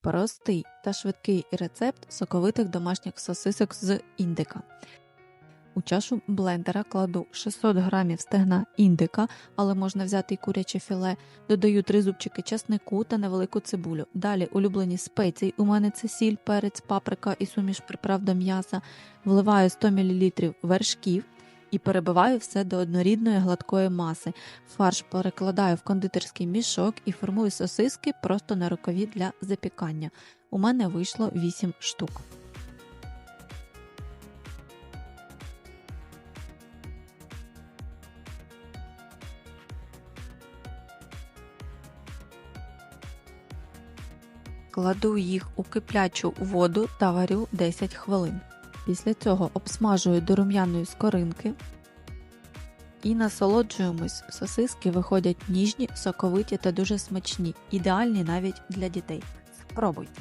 простий та швидкий рецепт соковитих домашніх сосисок з індика. У чашу блендера кладу 600 г стегна індика, але можна взяти і куряче філе. Додаю 3 зубчики часнику та невелику цибулю. Далі улюблені спеції. У мене це сіль, перець, паприка і суміш приправ до м'яса. Вливаю 100 мл вершків і перебиваю все до однорідної гладкої маси. Фарш перекладаю в кондитерський мішок і формую сосиски просто на рукаві для запікання. У мене вийшло 8 штук. Кладу їх у киплячу воду та варю 10 хвилин. Після цього обсмажую до рум'яної скоринки і насолоджуємось. Сосиски виходять ніжні, соковиті та дуже смачні, ідеальні навіть для дітей. Спробуйте!